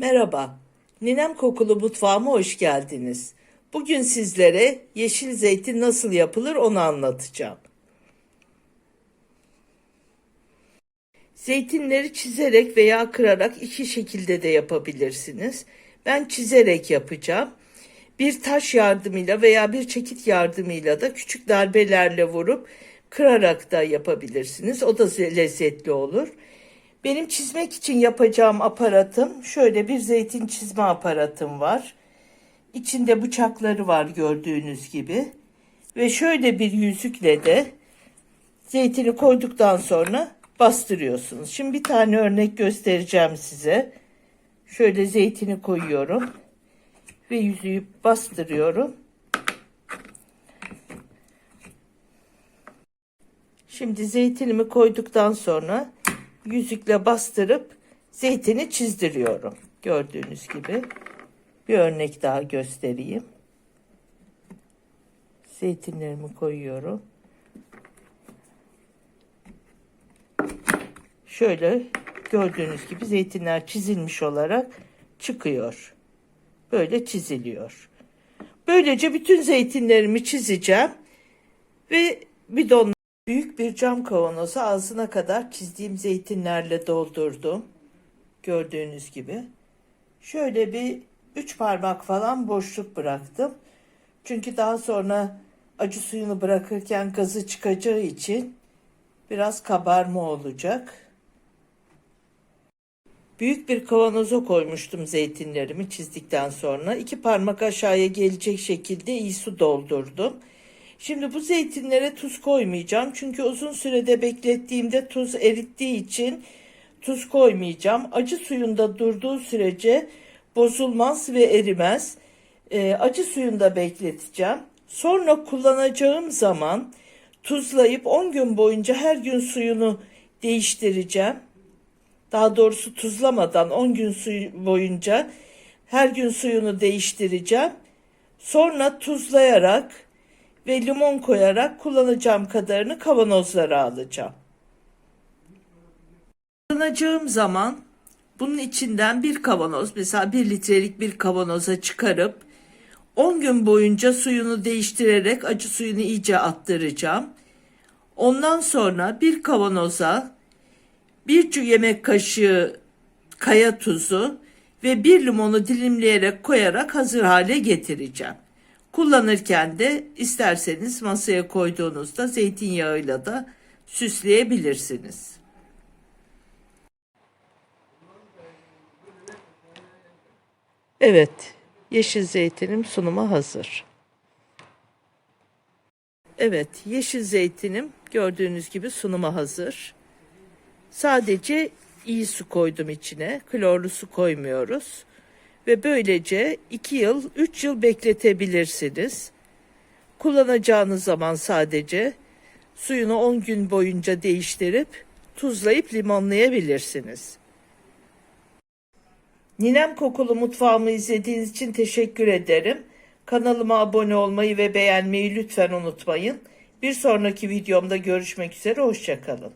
Merhaba, Ninem Kokulu Mutfağıma hoş geldiniz. Bugün sizlere yeşil zeytin nasıl yapılır onu anlatacağım. Zeytinleri çizerek veya kırarak iki şekilde de yapabilirsiniz. Ben çizerek yapacağım. Bir taş yardımıyla veya bir çekit yardımıyla da küçük darbelerle vurup kırarak da yapabilirsiniz. O da lezzetli olur. Benim çizmek için yapacağım aparatım şöyle bir zeytin çizme aparatım var. İçinde bıçakları var gördüğünüz gibi. Ve şöyle bir yüzükle de zeytini koyduktan sonra bastırıyorsunuz. Şimdi bir tane örnek göstereceğim size. Şöyle zeytini koyuyorum ve yüzüğü bastırıyorum. Şimdi zeytinimi koyduktan sonra yüzükle bastırıp zeytini çizdiriyorum. Gördüğünüz gibi. Bir örnek daha göstereyim. Zeytinlerimi koyuyorum. Şöyle gördüğünüz gibi zeytinler çizilmiş olarak çıkıyor. Böyle çiziliyor. Böylece bütün zeytinlerimi çizeceğim ve bidon büyük bir cam kavanozu ağzına kadar çizdiğim zeytinlerle doldurdum. Gördüğünüz gibi. Şöyle bir üç parmak falan boşluk bıraktım. Çünkü daha sonra acı suyunu bırakırken gazı çıkacağı için biraz kabarma olacak. Büyük bir kavanoza koymuştum zeytinlerimi çizdikten sonra. iki parmak aşağıya gelecek şekilde iyi su doldurdum. Şimdi bu zeytinlere tuz koymayacağım. Çünkü uzun sürede beklettiğimde tuz erittiği için tuz koymayacağım. Acı suyunda durduğu sürece bozulmaz ve erimez. Ee, acı suyunda bekleteceğim. Sonra kullanacağım zaman tuzlayıp 10 gün boyunca her gün suyunu değiştireceğim. Daha doğrusu tuzlamadan 10 gün suyu boyunca her gün suyunu değiştireceğim. Sonra tuzlayarak ve limon koyarak kullanacağım kadarını kavanozlara alacağım. Kullanacağım zaman bunun içinden bir kavanoz mesela bir litrelik bir kavanoza çıkarıp 10 gün boyunca suyunu değiştirerek acı suyunu iyice attıracağım. Ondan sonra bir kavanoza bir yemek kaşığı kaya tuzu ve bir limonu dilimleyerek koyarak hazır hale getireceğim. Kullanırken de isterseniz masaya koyduğunuzda zeytinyağıyla da süsleyebilirsiniz. Evet, yeşil zeytinim sunuma hazır. Evet, yeşil zeytinim gördüğünüz gibi sunuma hazır. Sadece iyi su koydum içine. Klorlu su koymuyoruz. Ve böylece 2 yıl, 3 yıl bekletebilirsiniz. Kullanacağınız zaman sadece suyunu 10 gün boyunca değiştirip tuzlayıp limonlayabilirsiniz. Ninem Kokulu Mutfağımı izlediğiniz için teşekkür ederim. Kanalıma abone olmayı ve beğenmeyi lütfen unutmayın. Bir sonraki videomda görüşmek üzere, hoşçakalın.